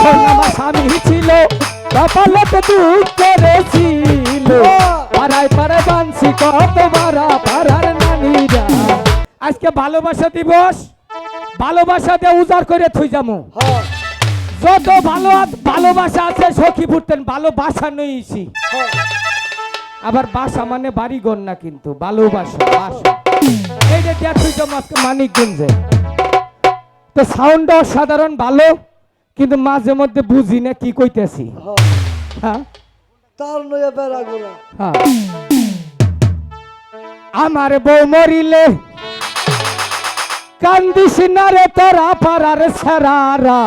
যখন আমার স্বামী ছিল কপালতে দুঃখ করেছিল পাড়ায় পাড়ায় বানছি কত বারা পাড়ার নানিরা। আজকে ভালোবাসা দিবস ভালোবাসা দিয়ে উজাড় করে থুই যামু। যত ভালো ভালোবাসা আছে সখী ফুটতেন ভালোবাসা নইছি আবার বাসা মানে বাড়ি গন না কিন্তু ভালোবাসা বাসা। এই যে দিয়া থুই যামু আজকে মানিকগঞ্জে। তো সাউন্ড অসাধারণ ভালো। কিন্তু মাঝে মধ্যে বুঝি না কি কইতেছি। হ্যাঁ। হ্যাঁ? তার নয়া বেড়া গোলা হ্যাঁ। আমার বউ মরিলে কান্দিস না রে তোরা পাড়ার সারারা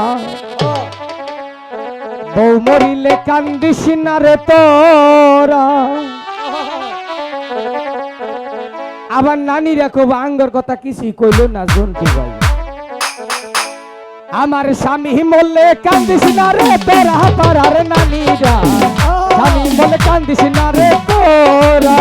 বউ মরিলে কান্দিস না রে তোরা। আবার নানিরা খুব আঙ্গর কথা কিছুই কইল না জন্টু ভাই। আমার স্বামী মরলে কান্দিস না রে তোরা পাড়ার নানিরা। স্বামী মরলে কান্দিস না রে তোরা।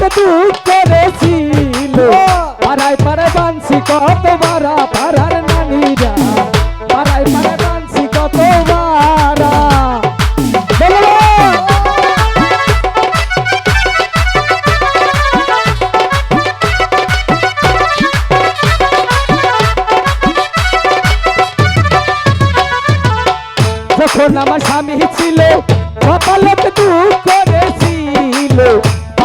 কপালতে দুঃখ করেছিল পাড়ায় পাড়ায় বানছি কত বারা পাড়ার নানিরা। পাড়ায় পাড়ায় বানছি কত বারা যখন আমার স্বামী ছিল কপালতে দুঃখ করেছিল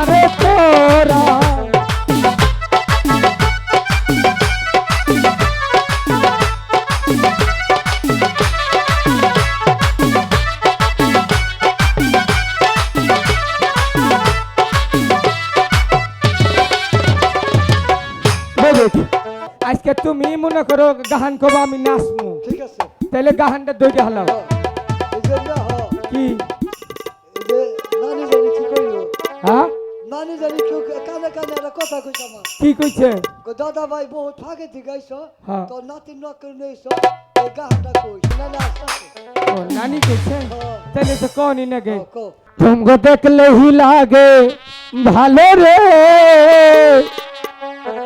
কান্দিস না রে তোরা? আজকে তুমি মনে করো গাহান কব আমি নাচমু। ঠিক আছে। তাহলে গাহানটা দইটা হলাম হ্যাঁ হ্যাঁ। কি? কথা কইছ মা কি কইছে? গো দাদা ভাই বহুত ফাগে দিগাইছ তো নাতি নকর নেইছ এ গাহাটা কই? না না ও নানি কইছে? তাহলে তো কোনই না গে তুমগো দেখলে হি লাগে ভালো রে।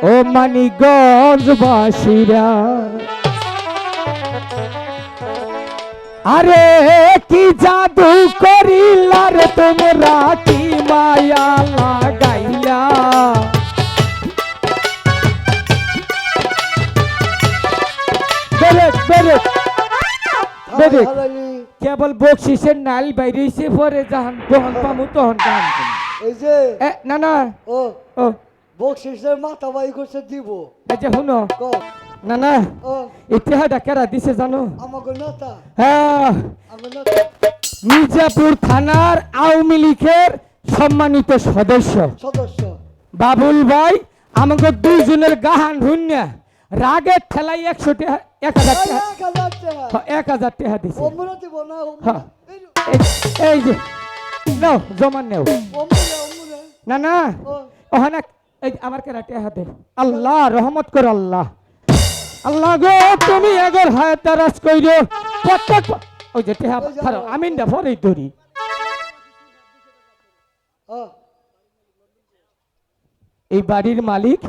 ও মানিগঞ্জ বাসীরা আরে কি জাদু করিলার তোমরা কি মায়ালা কেবল বকশিসের নাল বাইরেছে পরে যখন যখন পামু গান গাইবো। এই যে এ না না। ও ও। বকশিসের মাথা বাই করছে দিব। এই যে শুনো। না না। ও। ইতিহাসটা কেরা দিছে জানো? হ্যাঁ। মির্জাপুর থানার আওয়ামী লীগের সম্মানিত সদস্য। সদস্য। বাবুল ভাই আমাকে দুইজনের গাহান হুন্যা রাগের ঠেলাই একশো টাকা এক হাজার টাকা এক হাজার টাকা হ্যাঁ, এক হাজার টাকা দিছে। এই- যে। নাও জমা নেও। না না। ওখানে এই আমার কেরা টেহা দে। আল্লাহ রহমত কর আল্লাহ। আল্লাহ গো তুমি এগর হায় তারাস কইরো। প্রত্যেক ওই যে টেহা আমার- আমিন দা ফরেই ধরি। ও। এই বাড়ির মালিক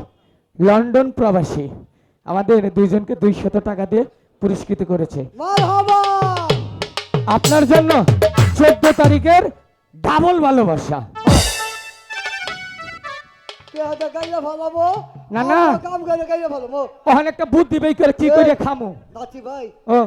লন্ডন প্রবাসী। আমাদের দুইজনকে দুইশত টাকা দিয়ে পুরস্কৃত করেছে। আপনার জন্য চোদ্দ তারিখের ডাবল ভালোবাসা। না, না। ওখানে একটা বুদ্ধি বেই করে কি করে খামো? ভাই।